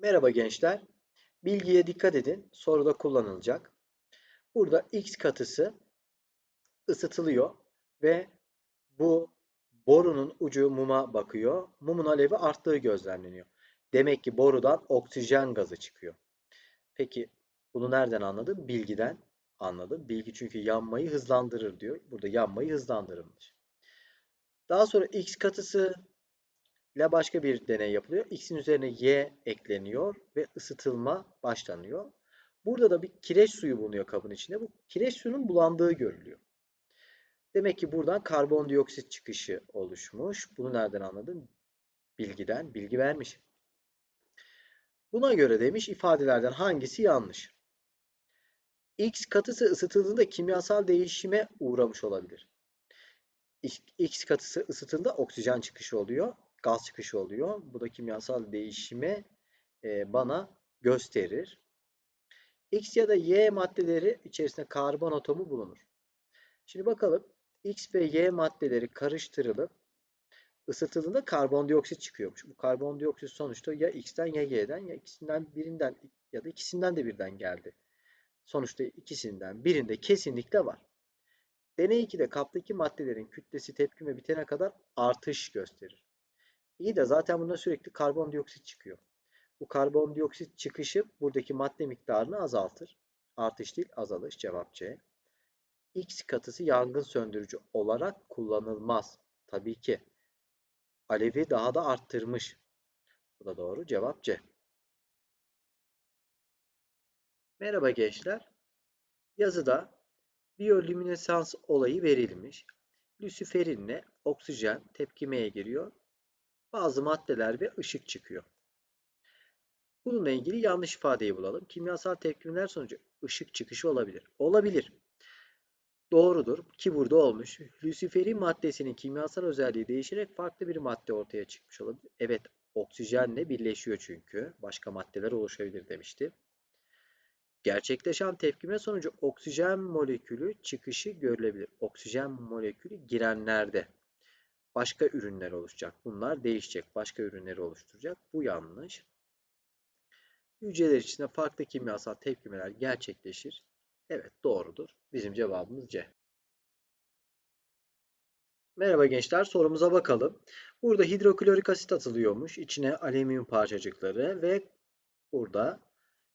Merhaba gençler. Bilgiye dikkat edin. Soruda kullanılacak. Burada X katısı ısıtılıyor ve bu borunun ucu muma bakıyor. Mumun alevi arttığı gözlemleniyor. Demek ki borudan oksijen gazı çıkıyor. Peki bunu nereden anladım? Bilgiden anladım. Bilgi çünkü yanmayı hızlandırır diyor. Burada yanmayı hızlandırılmış. Daha sonra X katısı ile başka bir deney yapılıyor. X'in üzerine Y ekleniyor ve ısıtılma başlanıyor. Burada da bir kireç suyu bulunuyor kabın içinde. Bu kireç suyunun bulandığı görülüyor. Demek ki buradan karbondioksit çıkışı oluşmuş. Bunu nereden anladın? Bilgiden. Bilgi vermiş. Buna göre demiş ifadelerden hangisi yanlış? X katısı ısıtıldığında kimyasal değişime uğramış olabilir. X katısı ısıtında oksijen çıkışı oluyor gaz çıkışı oluyor. Bu da kimyasal değişimi e, bana gösterir. X ya da Y maddeleri içerisinde karbon atomu bulunur. Şimdi bakalım X ve Y maddeleri karıştırılıp ısıtıldığında karbondioksit çıkıyormuş. Bu karbondioksit sonuçta ya X'ten ya Y'den ya ikisinden birinden ya da ikisinden de birden geldi. Sonuçta ikisinden birinde kesinlikle var. Deney 2'de kaptaki maddelerin kütlesi tepkime bitene kadar artış gösterir. İyi de zaten bunda sürekli karbondioksit çıkıyor. Bu karbondioksit çıkışı buradaki madde miktarını azaltır. Artış değil azalış cevap C. X katısı yangın söndürücü olarak kullanılmaz. Tabii ki. Alevi daha da arttırmış. Bu da doğru. Cevap C. Merhaba gençler. Yazıda biyolüminesans olayı verilmiş. Lüsiferinle oksijen tepkimeye giriyor bazı maddeler ve ışık çıkıyor. Bununla ilgili yanlış ifadeyi bulalım. Kimyasal tepkimeler sonucu ışık çıkışı olabilir. Olabilir. Doğrudur ki burada olmuş. Lüsiferin maddesinin kimyasal özelliği değişerek farklı bir madde ortaya çıkmış olabilir. Evet oksijenle birleşiyor çünkü. Başka maddeler oluşabilir demişti. Gerçekleşen tepkime sonucu oksijen molekülü çıkışı görülebilir. Oksijen molekülü girenlerde başka ürünler oluşacak. Bunlar değişecek. Başka ürünleri oluşturacak. Bu yanlış. Hücreler içinde farklı kimyasal tepkimeler gerçekleşir. Evet doğrudur. Bizim cevabımız C. Merhaba gençler sorumuza bakalım. Burada hidroklorik asit atılıyormuş. İçine alüminyum parçacıkları ve burada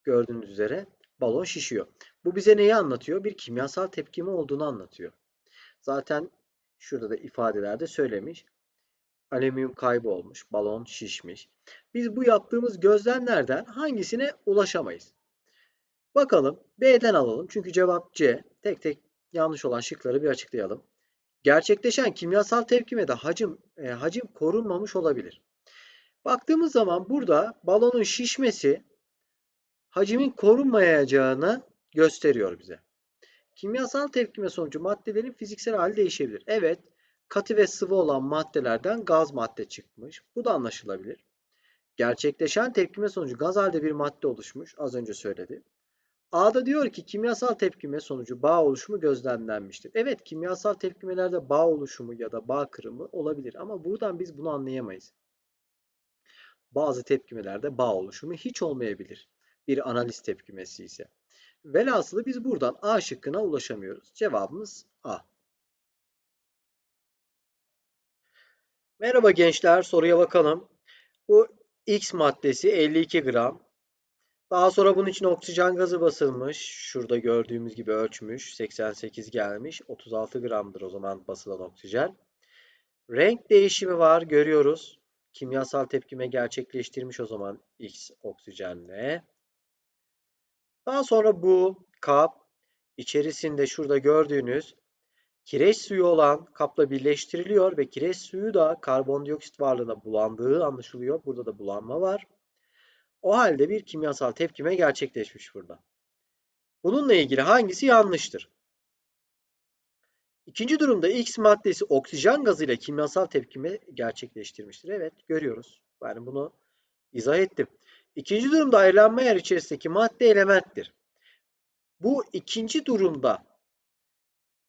gördüğünüz üzere balon şişiyor. Bu bize neyi anlatıyor? Bir kimyasal tepkime olduğunu anlatıyor. Zaten Şurada da ifadelerde söylemiş. Alüminyum kaybı olmuş, balon şişmiş. Biz bu yaptığımız gözlemlerden hangisine ulaşamayız? Bakalım B'den alalım. Çünkü cevap C. Tek tek yanlış olan şıkları bir açıklayalım. Gerçekleşen kimyasal tepkimede hacim e, hacim korunmamış olabilir. Baktığımız zaman burada balonun şişmesi hacimin korunmayacağını gösteriyor bize. Kimyasal tepkime sonucu maddelerin fiziksel hali değişebilir. Evet, katı ve sıvı olan maddelerden gaz madde çıkmış. Bu da anlaşılabilir. Gerçekleşen tepkime sonucu gaz halde bir madde oluşmuş. Az önce söyledi. A'da diyor ki kimyasal tepkime sonucu bağ oluşumu gözlemlenmiştir. Evet kimyasal tepkimelerde bağ oluşumu ya da bağ kırımı olabilir ama buradan biz bunu anlayamayız. Bazı tepkimelerde bağ oluşumu hiç olmayabilir. Bir analiz tepkimesi ise. Velhasılı biz buradan A şıkkına ulaşamıyoruz. Cevabımız A. Merhaba gençler soruya bakalım. Bu X maddesi 52 gram. Daha sonra bunun için oksijen gazı basılmış. Şurada gördüğümüz gibi ölçmüş. 88 gelmiş. 36 gramdır o zaman basılan oksijen. Renk değişimi var görüyoruz. Kimyasal tepkime gerçekleştirmiş o zaman X oksijenle. Daha sonra bu kap içerisinde şurada gördüğünüz kireç suyu olan kapla birleştiriliyor ve kireç suyu da karbondioksit varlığına bulandığı anlaşılıyor. Burada da bulanma var. O halde bir kimyasal tepkime gerçekleşmiş burada. Bununla ilgili hangisi yanlıştır? İkinci durumda X maddesi oksijen gazıyla kimyasal tepkime gerçekleştirmiştir. Evet görüyoruz. Yani bunu izah ettim. İkinci durumda ayrılanma yer içerisindeki madde elementtir. Bu ikinci durumda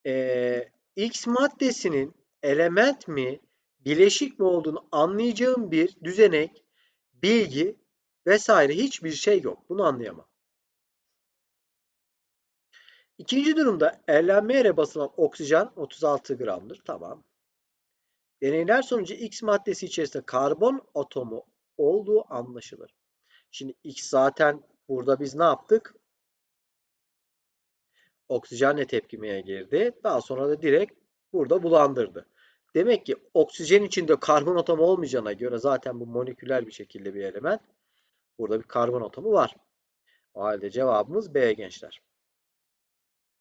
e, X maddesinin element mi, bileşik mi olduğunu anlayacağım bir düzenek, bilgi vesaire hiçbir şey yok. Bunu anlayamam. İkinci durumda ellenme yere basılan oksijen 36 gramdır. Tamam. Deneyler sonucu X maddesi içerisinde karbon atomu olduğu anlaşılır. Şimdi X zaten burada biz ne yaptık? Oksijenle tepkimeye girdi. Daha sonra da direkt burada bulandırdı. Demek ki oksijen içinde karbon atomu olmayacağına göre zaten bu moleküler bir şekilde bir element. Burada bir karbon atomu var. O halde cevabımız B gençler.